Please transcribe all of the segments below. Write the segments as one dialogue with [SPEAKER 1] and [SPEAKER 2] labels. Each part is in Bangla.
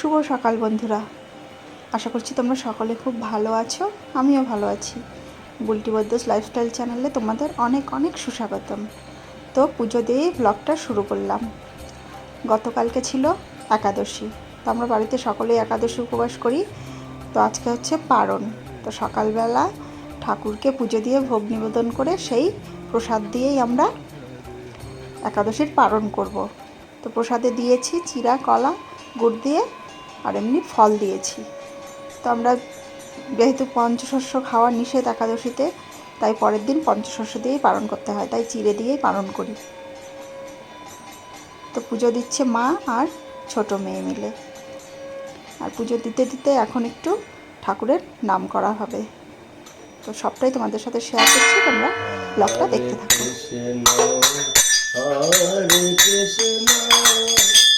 [SPEAKER 1] শুভ সকাল বন্ধুরা। আশা করছি তোমরা সকলে খুব ভালো আছো, আমিও ভালো আছি। বুলটি বদ্দাস লাইফস্টাইল চ্যানেলে তোমাদের অনেক অনেক সুস্বাগতম। তো পুজো দিয়েই ব্লগটা শুরু করলাম। গতকালকে ছিল একাদশী, তো আমরা বাড়িতে সকলেই একাদশী উপবাস করি। তো আজকে হচ্ছে পারণ, তো সকালবেলা ঠাকুরকে পুজো দিয়ে ভোগ নিবেদন করে সেই প্রসাদ দিয়েই আমরা একাদশীর পালন করব। তো প্রসাদে দিয়েছি চিরা, কলা, গুড় দিয়ে আর এমনি ফল দিয়েছি। তো আমরা যেহেতু পঞ্চশস্য খাওয়া নিষেধ একাদশীতে, তাই পরের দিন পঞ্চশস্য দিয়েই পালন করতে হয়। তাই চিড়ে দিয়েই পালন করি। তো পুজো দিচ্ছে মা আর ছোট মেয়ে মিলে। আর পুজো দিতে দিতে এখন একটু ঠাকুরের নাম করা হবে। তো সবটাই তোমাদের সাথে শেয়ার করছি, তোমরা ব্লগটা দেখতে থাকো।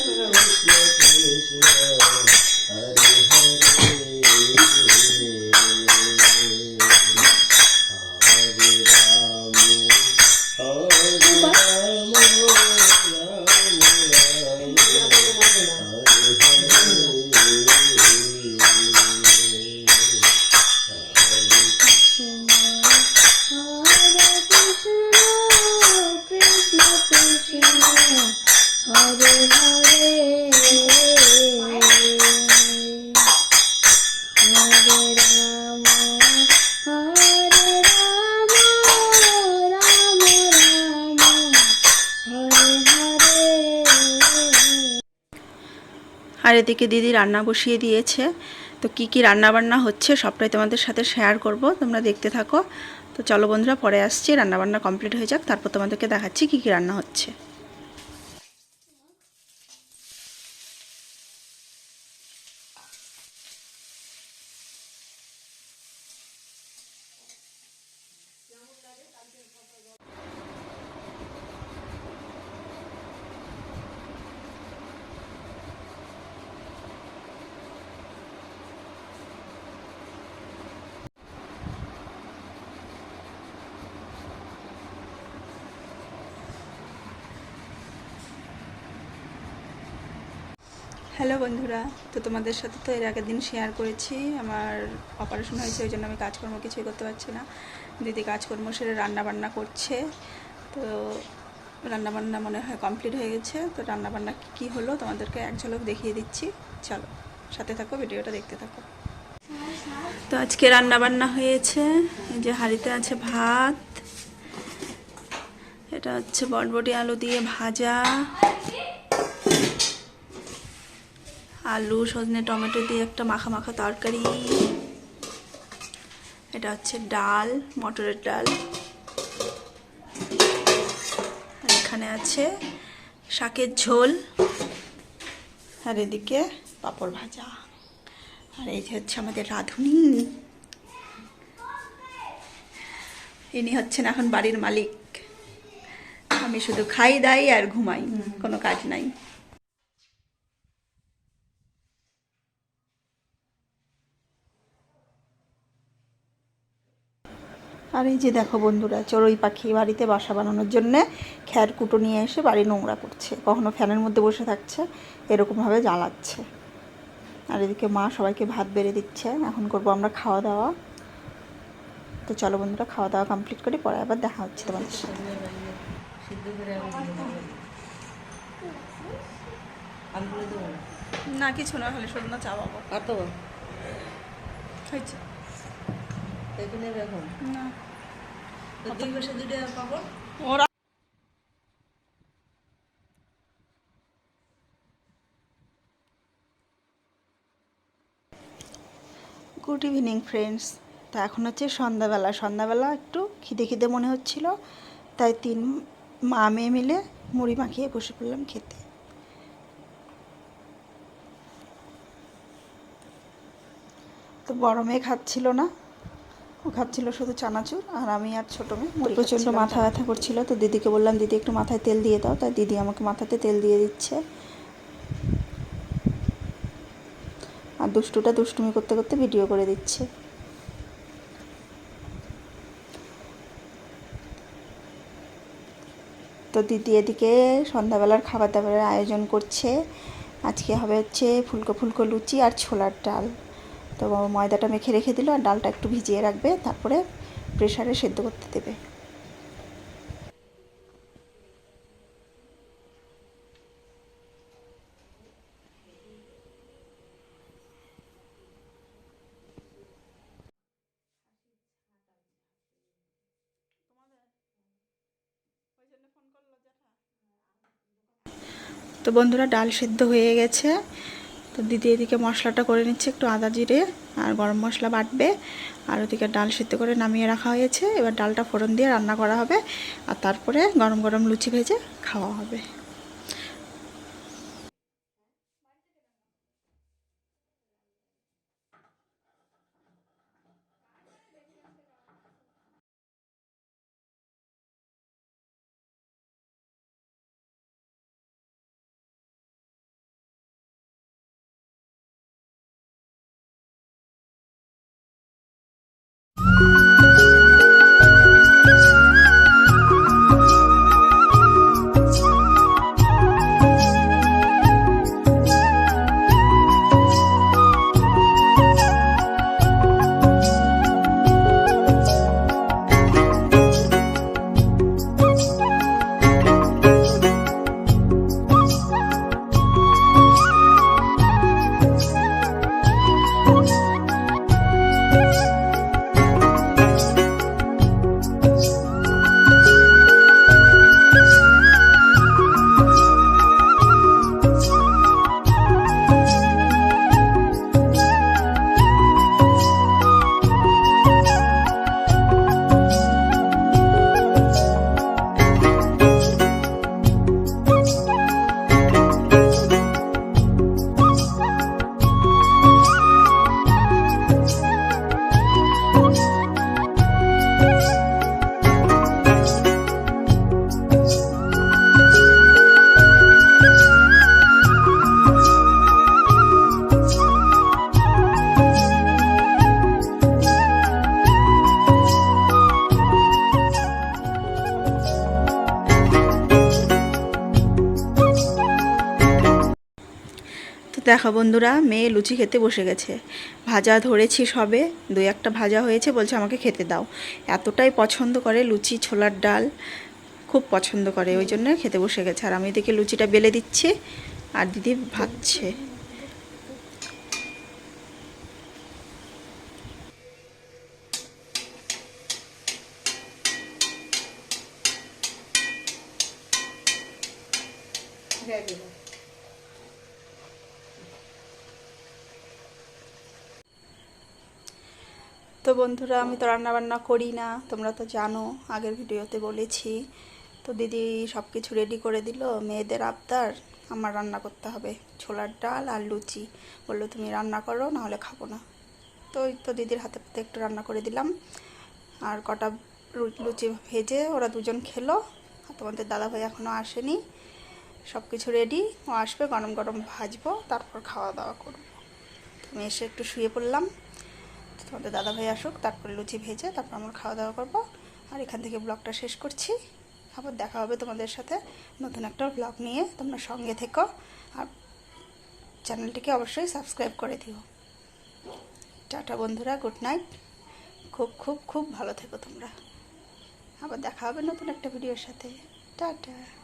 [SPEAKER 2] 这个东西要怎
[SPEAKER 1] আর এদিকে দিদি রান্না বসিয়ে দিয়েছে। তো কি কি রান্না বান্না হচ্ছে সবটাই তোমাদের সাথে শেয়ার করব, তোমরা দেখতে থাকো। তো চলো বন্ধুরা, পরে আসছি রান্না বান্না কমপ্লিট হয়ে যাক, তারপর তোমাদেরকে দেখাচ্ছি কি কি রান্না হচ্ছে। হ্যালো বন্ধুরা, তো তোমাদের সাথে তো এর আগের দিন শেয়ার করেছি। আমার অপারেশন হয়েছে, ওই জন্য আমি কাজকর্ম কিছুই করতে পারছি না। দিদি কাজকর্ম সেরে রান্না বান্না করছে। তো রান্না বান্না মনে হয় কমপ্লিট হয়ে গেছে। তো রান্না বান্না কী হলো তোমাদেরকে এক ঝলক দেখিয়ে দিচ্ছি। চলো, সাথে থাকো, ভিডিওটা দেখতে থাকো। তো আজকে রান্না বান্না হয়েছে যে হাঁড়িতে আছে ভাত। এটা হচ্ছে বটবটি আলু দিয়ে ভাজা। আলু সজনে টমেটো দিয়ে একটা মাখা মাখা তরকারি। এটা হচ্ছে ডাল মটরের ডাল। আর এখানে আছে শাকের ঝোল। আর এদিকে পাঁপড় ভাজা। আর এই যে হচ্ছে আমাদের রাঁধুনি। ইনি হচ্ছেন এখন বাড়ির মালিক। আমি শুধু খাই দাই আর ঘুমাই। কোনো কাজ নাই। আর এই যে দেখো বন্ধুরা চড়ুই পাখি বাড়িতে বাসা বানানোর জন্যে খ্যার কুটো নিয়ে এসে বাড়ি নোংরা করছে। কখনো ফ্যানের মধ্যে বসে থাকছে এরকমভাবে জ্বালাচ্ছে। আর এদিকে মা সবাইকে ভাত বেড়ে দিচ্ছে এখন করব আমরা খাওয়া দাওয়া তো চলো বন্ধুরা খাওয়া দাওয়া কমপ্লিট করি পরে আবার দেখা হচ্ছে তোমাদের সাথে। না কিছু না হলে শুধু না চা পাবো
[SPEAKER 3] কত
[SPEAKER 1] হয়েছে
[SPEAKER 3] এখানে এখন
[SPEAKER 1] না। গুড ইভিনিং ফ্রেন্ডস তা এখন হচ্ছে সন্ধ্যাবেলা। সন্ধ্যাবেলা একটু খিদে খিদে মনে হচ্ছিল, তাই তিন মা মেয়ে মিলে মুড়ি মাখিয়ে বসে পড়লাম খেতে। তো বড় মেয়ে খাচ্ছিল না। ও খাচ্ছিল শুধু চানাচুর আর আমি আর ছোটো মেয়ে প্রচণ্ড মাথা ব্যথা করছিল। তো দিদিকে বললাম দিদি একটু মাথায় তেল দিয়ে দাও। তাই দিদি আমাকে মাথাতে তেল দিয়ে দিচ্ছে। আর দুষ্টুটা দুষ্টুমি করতে করতে ভিডিও করে দিচ্ছে। তো দিদি এদিকে সন্ধ্যাবেলার খাবার দাবারের আয়োজন করছে। আজকে হবে হচ্ছে ফুলকো ফুলকো লুচি আর ছোলার ডাল। তো ময়দাটা মেখে রেখে দিল আর ডালটা একটু ভিজিয়ে রাখবে, তারপরে প্রেশারে সেদ্ধ করতে দেবে। তো বন্ধুরা, ডাল সেদ্ধ হয়ে গেছে। তো দিদি এদিকে মশলাটা করে নিচ্ছে, একটু আদা জিরে আর গরম মশলা বাটবে। আর ওদিকে ডাল সিদ্ধ করে নামিয়ে রাখা হয়েছে। এবার ডালটা ফোড়ন দিয়ে রান্না করা হবে। আর তারপরে গরম গরম লুচি ভেজে খাওয়া হবে। দেখো বন্ধুরা, মেয়ে লুচি খেতে বসে গেছে। ভাজা ধরেছি সবে, দুই একটা ভাজা হয়েছে, বলছে আমাকে খেতে দাও। এতটাই পছন্দ করে লুচি, ছোলার ডাল, খুব পছন্দ করে, ওই জন্য খেতে বসে গেছে। আর আমি দেখে লুচিটা বেলে দিচ্ছি, আর দিদি ভাজছে। তো বন্ধুরা, আমি তো রান্না বান্না করি না, তোমরা তো জানো, আগের ভিডিওতে বলেছি। তো দিদি সব কিছু রেডি করে দিল, মেয়েদের আবদার, আমার রান্না করতে হবে। ছোলার ডাল আর লুচি। বলল, তুমি রান্না করো, নাহলে খাব না। তো ওই তো দিদির হাতে পাতে একটু রান্না করে দিলাম। আর কটা লুচি ভেজে ওরা দুজন খেলো। তোমাদের দাদাভাই এখনও আসেনি। সব কিছু রেডি ও আসবে, গরম গরম ভাজবো, তারপর খাওয়া দাওয়া করব আমি এসে একটু শুয়ে পড়লাম। তোমাদের দাদাভাই আসুক, তারপরে লুচি ভেজে তারপর আমরা খাওয়া দাওয়া করব। আর এখান থেকে ব্লগটা শেষ করছি। আবার দেখা হবে তোমাদের সাথে নতুন একটা ব্লগ নিয়ে। তোমরা সঙ্গে থেকো। আর চ্যানেলটিকে অবশ্যই সাবস্ক্রাইব করে দিও। টাটা বন্ধুরা, গুড নাইট। খুব খুব খুব ভালো থেকো তোমরা। আবার দেখা হবে নতুন একটা ভিডিওর সাথে। টাটা।